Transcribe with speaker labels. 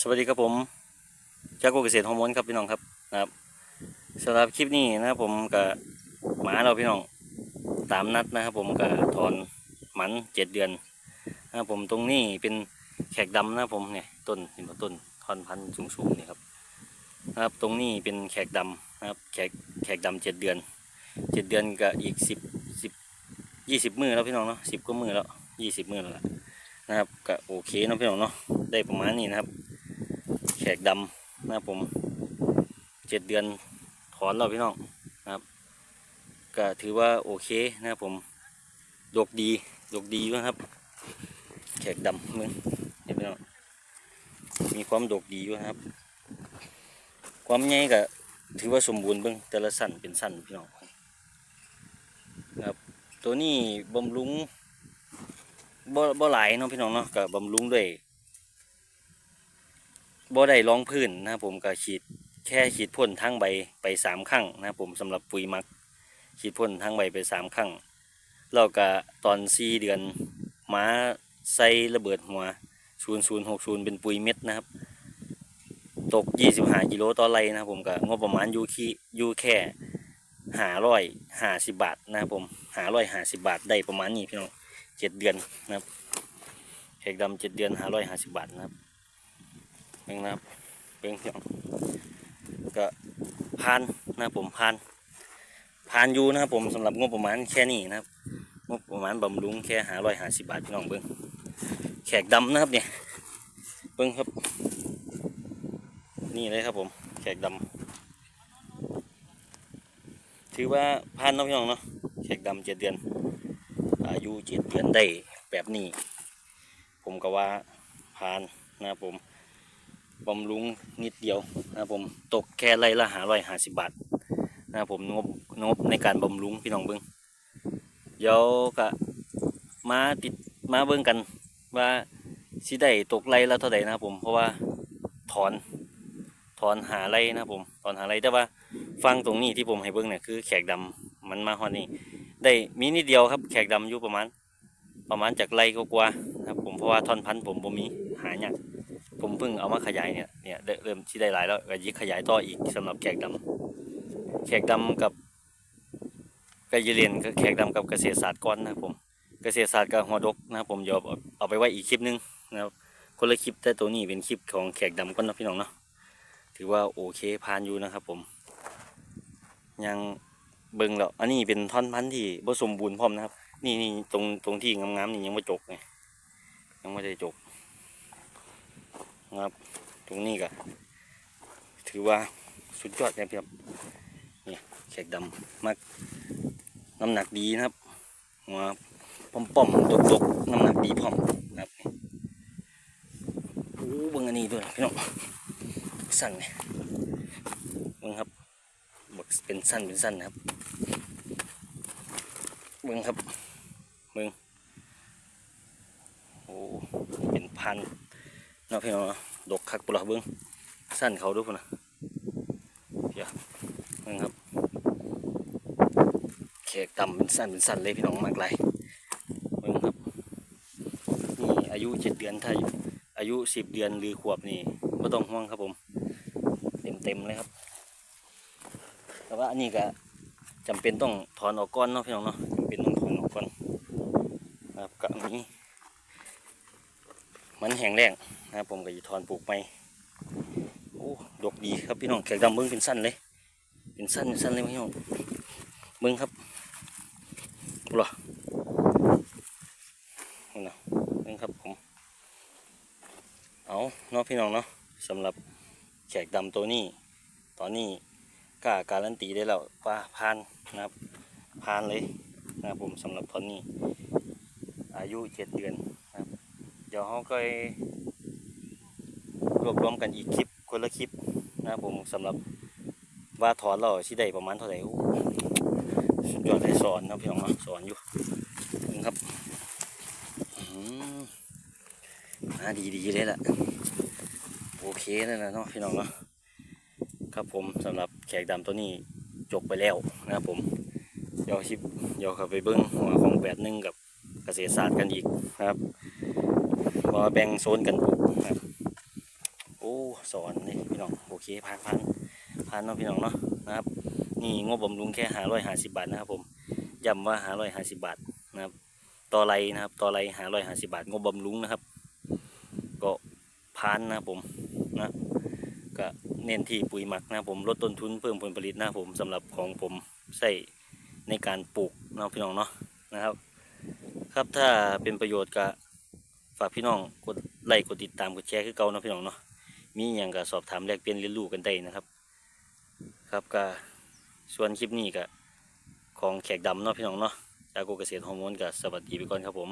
Speaker 1: สวัสดีครับผมจากโกเกษตรฮอร์โมนครับพี่น้องครับนะครับสำหรับคลิปนี้นะครับผมกับหมาเราพี่น้องตามนัดนะครับผมกับถอนหมันเจ็ดเดือนนะครับผมตรงนี้เป็นแขกดำนะครับผมเนี่ยต้นเห็นปะต้นทอนพันธุ์สูงๆนี่ครับนะครับตรงนี้เป็นแขกดำนะครับแขกแขกดำเจ็ดเดือนเจ็ดเดือนกับอีกสิบสิบยี่สิบมือแล้วพี่น้องเนาะสิบก็มือแล้วยี่สิบมือแล้วนะครับก็โอเคเนาะพี่น้องเนาะได้ประมาณนี้นะครับ แขกดำนะครับผมเจ็ดเดือนถอนเราพี่น้องนะครับก็ถือว่าโอเคนะครับผมดกดีดกดีอยู่นะครับ แขกดำมึงเห็นพี่น้องมีความดกดีอยู่นะครับ ความใหญ่ก็ถือว่าสมบูรณ์เบิ่งแต่ละสั้นเป็นสั้นพี่น้องครับตัวนี้บำรุงบ่บ่หลายเนาะพี่น้องเนาะกับบำรุงด้วย บ่ได้รองพื้นนะครับผมก็ฉีดแค่ฉีดพ่นทางใบไปสามครั้งนะครับผมสำหรับปุ๋ยมักฉีดพ่นทางใบไปสามครั้งแล้วก็ตอนสี่เดือนม้าใส่ระเบิดหัวศูนย์ศูนย์หกศูนย์เป็นปุ๋ยเม็ดนะครับ ตกยี่สิบห้ากิโลต่อไร่นะครับผมก็งบประมาณอยู่ที่อยู่แค่หาร้อยห้าสิบบาทนะครับผมหาร้อยห้าสิบบาทได้ประมาณนี้พี่น้องเจ็ดเดือนนะครับแขกดำเจ็ดเดือนหาร้อยห้าสิบบาทนะครับ เบิ่งนะครับเบิ่งพี่น้องก็พานนะผมพานพานยูนะครับผมสำหรับงบประมาณแค่นี้นะครับงบประมาณบำรุงแค่หาร้อยหาสิบบาทพี่น้องเบิ่งแขกดำนะครับเนี่ยเบิ่งครับ นี่เลยครับผมแขกดำถือว่าพานนะพี่น้องเนาะแขกดำเจ็ดเดือน อายุเจ็ดเดือนได้แบบนี้ ผมก็ว่าพานนะครับผม บำรุงนิดเดียวนะครับผมตกแค่ไร่ละหาร้อยห้าสิบบาทนะครับผมงบงบในการบำรุงพี่น้องเบิ้งเดี๋ยวก็มาติดมาเบิ้งกันว่าสิได้ตกไร่ละเท่าไหร่นะครับผมเพราะว่าถอนถอนหาไร่นะครับผมถอนหาไรแต่ว่าฟังตรงนี้ที่ผมให้เบิ้งเนี่ยคือแขกดำมันมาฮอดนี่ได้มีนิดเดียวครับแขกดำอยู่ประมาณ ประมาณจากไร่กว่าๆนะครับผมเพราะว่าท่อนพันธุ์ผมมีหายาก ผมเพิ่งเอามาขยายเนี่ยเนี่ยได้เริ่มที่ได้หลายแล้วก็ยิขยายต่ออีกสำหรับแขกดำแขกดำกับกายเรียนแขกดำกับเกษตรศาสตร์ก้อนนะครับผมเกษตรศาสตร์กับหัวดกนะครับผมเดี๋ยวเอาเอาไปไว้อีกคลิปนึงนะครับคนละคลิปแต่ตัวนี้เป็นคลิปของแขกดำก้อนนะพี่น้องเนาะถือว่าโอเคผ่านอยู่นะครับผม ยังเบิ่งแล้วอันนี้เป็นท่อนพันธุ์ที่ผสมบูรณ์พร้อมนะครับ นี่นี่ตรงตรงที่งามๆนี่ยังไม่จกไงยังไม่ได้จก ครับ ตรงนี้ก็ถือว่าสุดยอดนะครับนี่แขกดำมากน้ำหนักดีนะครับหัวป้อมป้อมๆดกกๆน้ำหนักดีพร้อมนะครับโอ้บิ่งอันนี้ด้วยพี่น้องสั้นเนี่ยบังครับบักเป็นสั้นเป็นสั้นนะครับเบิ่งครับเบิ่งโอ้เป็นพัน นาะพี่น้องนาะดกคักปุระเบิ้งสั้นเขาดูพุ่นนะเดี๋ยวเบิ่ครับแขกต่ำเป็นสั้นเป็นสั้นเลยพี่น้องมากไรเบิ่งครับนี่อายุเจ็ดเดือนถ้าอายุสิบเดือนหรือขวบนี่ไม่ต้องห่วงครับผม เต็มเต็มเลยครับ แต่ว่าอันนี้ก็จำเป็นต้องถอนออกก้อนเนาะพี่น้องเนาะจำเป็นต้องถอนออกก้อนครับกับนี้มันแห้งแรง นะครับผมก็จะถอนปลูกไปโอ้ดกดีครับพี่น้องแขกดำเบิ้งเป็นสั้นเลย เป็นสั้นเป็นสั้นเลยพี่น้องเบิ้งครับบุรอนี่นะเบิ้งครับผมเอาเนาะพี่น้องเนาะสำหรับแขกดำตัวนี้ตอนนี้กล้าการันตีได้แล้วว่าพานนะครับพานเลยนะครับผมสำหรับตอนนี้ อายุเจ็ดเดือนครับเดี๋ยวเขาก็ รวบรวมกันอีกคลิปคนละคลิปนะครับผมสำหรับว่าถอนเราสิได้ประมาณเท่าไหร่สุดยอดเลยสอนนะพี่น้องนะสอนอยู่นครับอืมอ่าดีดีๆเลยล่ะโอเคนั่นแหละเนาะพี่น้องเนาะครับผมสำหรับแขกดำตัวนี้จบไปแล้วนะครับผมเดี๋ยวชิปเดี๋ยวข้าไปเบิ้งหัวของแปดหนึ่งกับเกษตรศาสตร์กันอีกนะครับว่าแบ่งโซนกันปลูกนะครับโอ้ สอนนี่พี่น้องโอเคผ่านผ่านผ่านเนาะพี่น้องเนาะนะครับนี่งบบำรุงแค่หาร้อยห้าสิบาทนะครับผมย้ำว่าหาร้อยห้าสิบาทนะครับต่อไรนะครับต่อไรหาร้อยห้าสิบาทงบบำรุงนะครับ ก็ผ่านนะผมนะก็เน้นที่ปุ๋ยหมักนะครับผมลดต้นทุนเพิ่มผลผลิตนะครับผมสำหรับของผมใส่ในการปลูกเนาะพี่น้องเนาะนะครับ ครับถ้าเป็นประโยชน์ก็ฝากพี่น้องกดไลค์กดติดตามกดแชร์คือเก่านะพี่น้องเนาะ มีอย่างก็สอบถามแลกเปลี่ยนเรียนรู้กันได้นะครับ ครับก็ส่วนคลิปนี้ก็ของแขกดำเนาะพี่น้องเนาะจากโกเกษตรฮอร์โมนก็สวัสดีไปก่อนครับผม